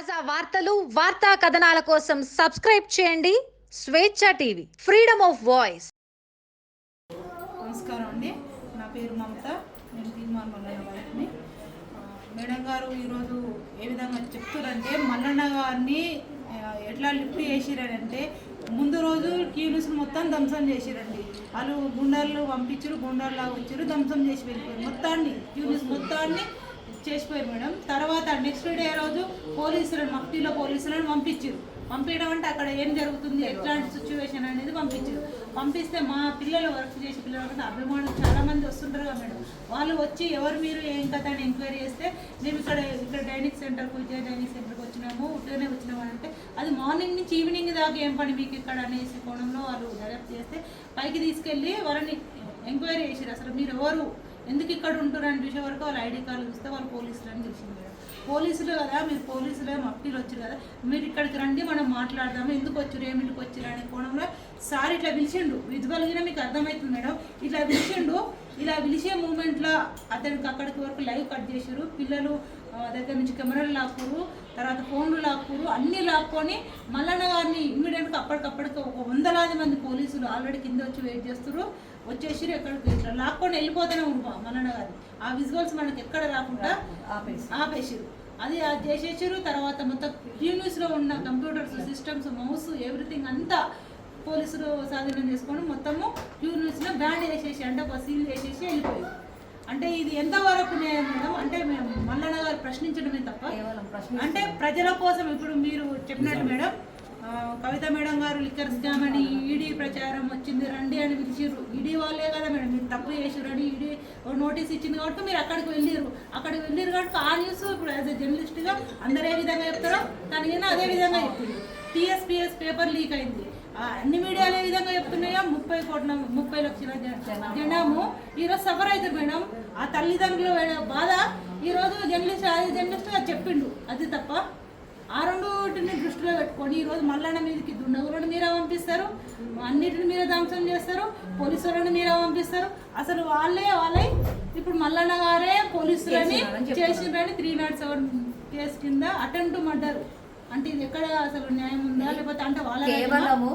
తాజా వార్తలు వార్తా కథనాల కోసం సబ్స్క్రైబ్ చేయండి. స్వేచ్ఛ టీవీ ఫ్రీడమ్ ఆఫ్ వాయిస్. నమస్కారం అండి. నా పేరు మమత. నేను తీర్మాన్ మల్లన్న వారిని మేడం గారు ఈరోజు ఏ విధంగా చెప్తారంటే మల్లన్న గారిని ఎట్లా లిఫ్ట్ చేసిరంటే ముందు రోజు క్యూనిస్ మొత్తం ధ్వంసం చేసిరండి. వాళ్ళు గుండాలు పంపించారు గుండాల్లాగా వచ్చారు ధ్వంసం చేసి వెళ్ళిపోయారు. మొత్తాన్ని క్యూనిస్ మొత్తాన్ని చేసిపోయారు మేడం. తర్వాత నెక్స్ట్ డే రోజు పోలీసులను మఫ్టీలో పోలీసులను పంపించారు. పంపించడం అంటే అక్కడ ఏం జరుగుతుంది ఎట్లాంటి సిచ్యువేషన్ అనేది పంపించారు. పంపిస్తే మా పిల్లలు వర్క్ చేసే పిల్లలు అభిమానులు చాలామంది వస్తుంటారు కదా మేడం. వాళ్ళు వచ్చి ఎవరు మీరు ఏం కథ అని ఎంక్వైరీ చేస్తే మేము ఇక్కడ ఇక్కడ డైనింగ్ సెంటర్కి విజయ డైనింగ్ సెంటర్కి వచ్చినాము ఉట్టిగానే వచ్చినాము అని అంటే అది మార్నింగ్ నుంచి ఈవినింగ్ దాకా ఏం పని మీకు ఇక్కడ అనేసి కోణంలో వాళ్ళు డైరెక్ట్ చేస్తే పైకి తీసుకెళ్ళి వాళ్ళని ఎంక్వైరీ చేసారు అసలు మీరు ఎవరు? ఎందుకు ఇక్కడ ఉంటారు అని చూసే వరకు వాళ్ళ ఐడి కార్డు చూస్తే వాళ్ళు పోలీసులు అని తెలిసింది పోలీసులు కదా మీరు పోలీసులు అప్పీలు వచ్చారు కదా మీరు ఇక్కడికి రండి మనం మాట్లాడదాము ఎందుకు వచ్చారు ఏమిటికి వచ్చారు అనే కోణంలో సార్ ఇట్లా పిలిచిండు విజువల్గానే మీకు అర్థమవుతుంది మేడం. ఇట్లా పిలిచిండు ఇలా పిలిచే మూమెంట్లో అతనికి అక్కడికి వరకు లైవ్ కట్ చేశారు. పిల్లలు దగ్గర నుంచి కెమెరాలు లాక్కురు తర్వాత ఫోన్లు లాక్కురు అన్నీ లాక్కొని మల్లన్న గారిని ఇమ్మీడియట్గా అప్పటికప్పటికి ఒక వందలాది మంది పోలీసులు ఆల్రెడీ కింద వచ్చి వెయిట్ చేస్తారు వచ్చేసి ఎక్కడికి ఇట్లా లాక్కొని వెళ్ళిపోతూనే ఉంటాం మల్లన్న గారిని. ఆ విజువల్స్ మనకి ఎక్కడ రాకుండా ఆపేసారు అది అది చేసేసారు తర్వాత మొత్తం యూనివర్స్లో ఉన్న కంప్యూటర్స్ సిస్టమ్స్ మౌస్ ఎవ్రీథింగ్ అంతా పోలీసులు స్వాధీనం చేసుకొని మొత్తము బ్యాండ్ వేసేసి అంటే ఒక సీల్ వేసేసి వెళ్ళిపోయారు. అంటే ఇది ఎంతవరకు న్యాయం మేడం? అంటే మేము మల్లన్న గారు ప్రశ్నించడమే తప్ప. అంటే ప్రజల కోసం ఇప్పుడు మీరు చెప్పినట్టు మేడం కవిత మేడం గారు లిక్కర్ స్కామ్ అని ఈడీ ప్రచారం వచ్చింది రండి అని పిలిచిర్రు. ఈడీ వాళ్ళే కదా మేడం మీరు తప్పు చేసిర్రు అని ఈడీ నోటీస్ ఇచ్చింది కాబట్టి మీరు అక్కడికి వెళ్ళిర్రు. అక్కడికి వెళ్ళిర్రు కాబట్టి ఆ న్యూస్ ఇప్పుడు యాజ్ ఎ జర్నలిస్ట్గా అందరు ఏ విధంగా చెప్తారో తనకైనా అదే విధంగా చెప్పింది. టీఎస్పీఎస్ పేపర్ లీక్ అయింది. అన్ని మీడియాలు ఏ విధంగా చెప్తున్నాయో ముప్పై కోట్ల ముప్పై లక్షల జనాము. ఈరోజు సఫర్ అవుతుంది మేడం ఆ తల్లిదండ్రుల బాధ. ఈరోజు జర్నలిస్ట్ అది జర్నలిస్ట్గా చెప్పిండు. అది తప్ప ఆ రెండుటిని దృష్టిలో పెట్టుకొని ఈరోజు మల్లన్న మీదకి దుండగులను మీరే పంపిస్తారు. అన్నిటిని మీరే ధ్వంసం చేస్తారు. పోలీసులను మీరే పంపిస్తారు. అసలు వాళ్ళే వాళ్ళే ఇప్పుడు మల్లన్న గారే పోలీసులని చేసిండ్రని త్రీ నాట్ సెవెన్ కేసు కింద అటెంప్ట్ మర్డర్. అంటే ఇది ఎక్కడ అసలు న్యాయం ఉందా? లేకపోతే అంటే వాళ్ళ